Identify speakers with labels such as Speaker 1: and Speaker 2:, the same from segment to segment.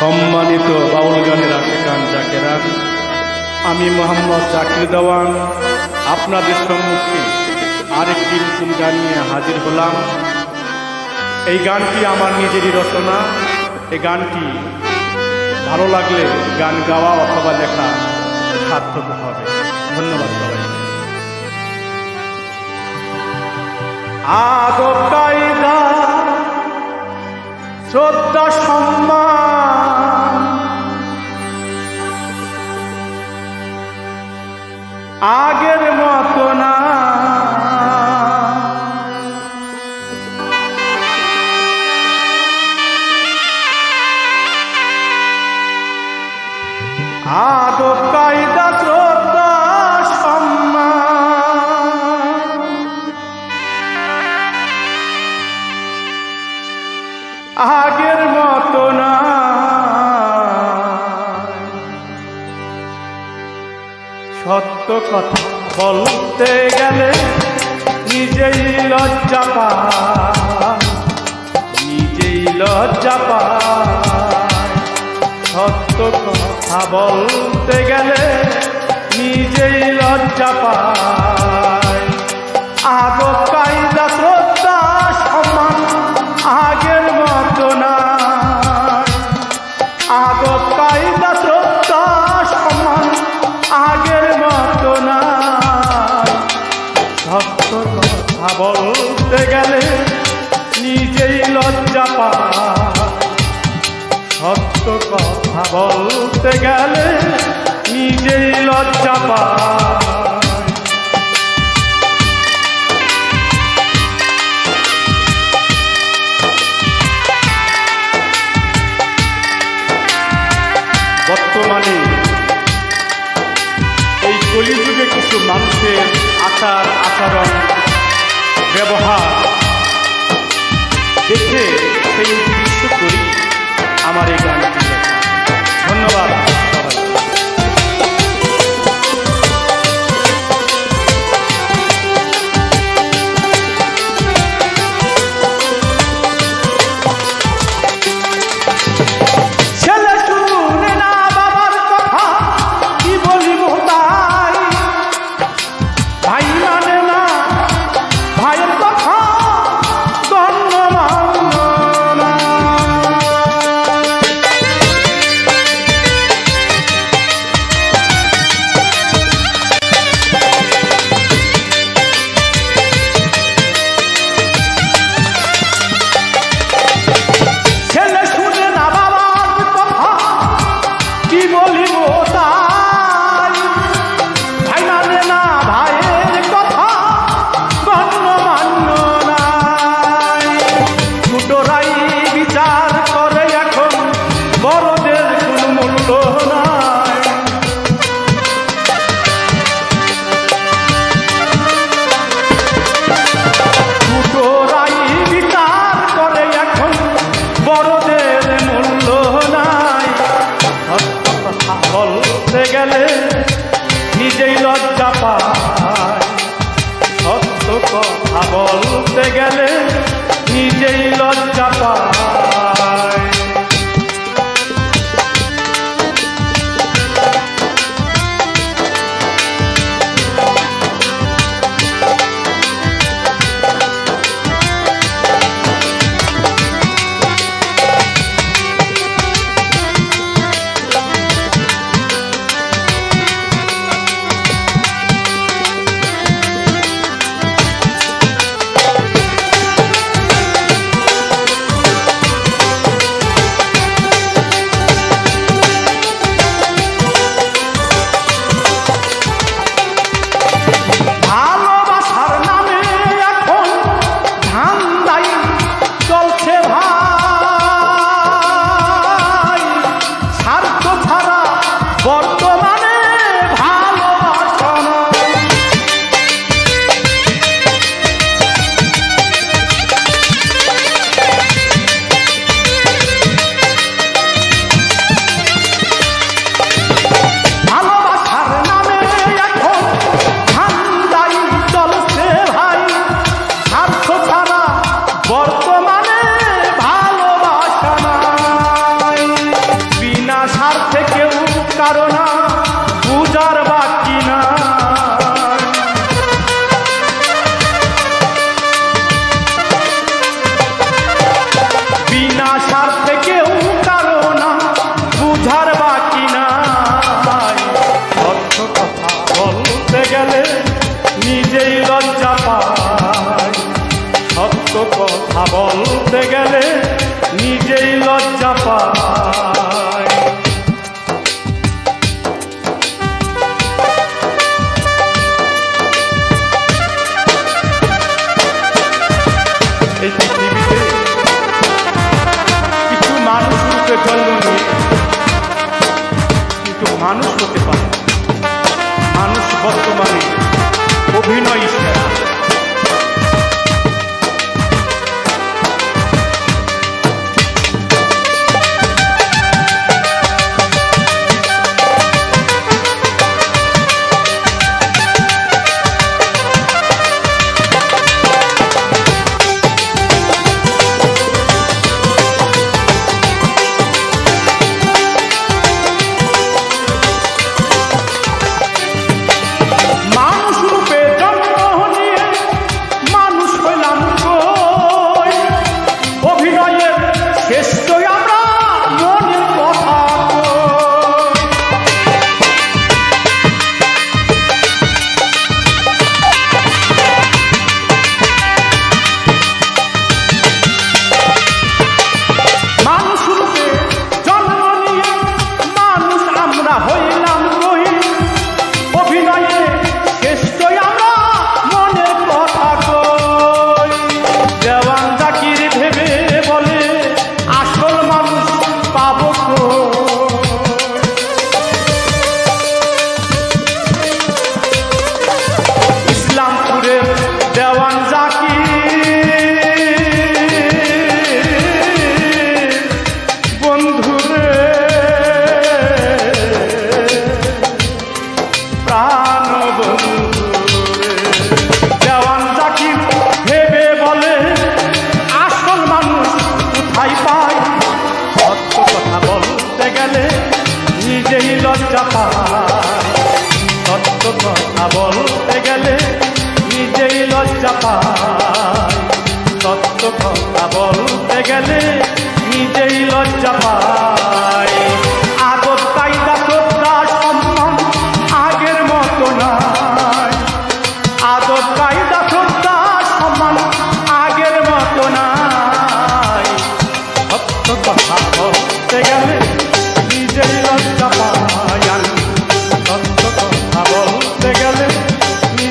Speaker 1: সম্মানিত বাউল গানের আশেকান জাকেরান আমি মোহাম্মদ জাকির দেওয়ান, আপনাদের সম্মুখে আরেকটি নতুন গান নিয়ে হাজির হলাম। এই গানটি আমার নিজেরই রচনা। এই গানটি ভালো লাগলে গান গাওয়া অথবা লেখা সার্থক হবে। ধন্যবাদ সবাই আদব কায়দা, শ্রদ্ধা সম্মান আদব কায়দা শ্রদ্ধা সম্মান। আগের মতো না। সত্য কথা বলতে গেলে নিজেই লজ্জা পায়। নিজেই লজ্জা পায়। সত্য কথা বলতে গেলে নিজেই লজ্জা পায়। আদব কায়দা কলিযুগে কিছু মানুষের আচার আচরণ, ব্যবহার দেখে সেই উদ্দেশ্য করি আমার এই গানটি ধন্যবাদ সবাই কথা বলতে গেলে নিজেই লজ্জা পা লজ্জা পা। কথা বলতে গেলে নিজেই লজ্জা পায়।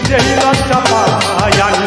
Speaker 1: যেই লজ্জা পায়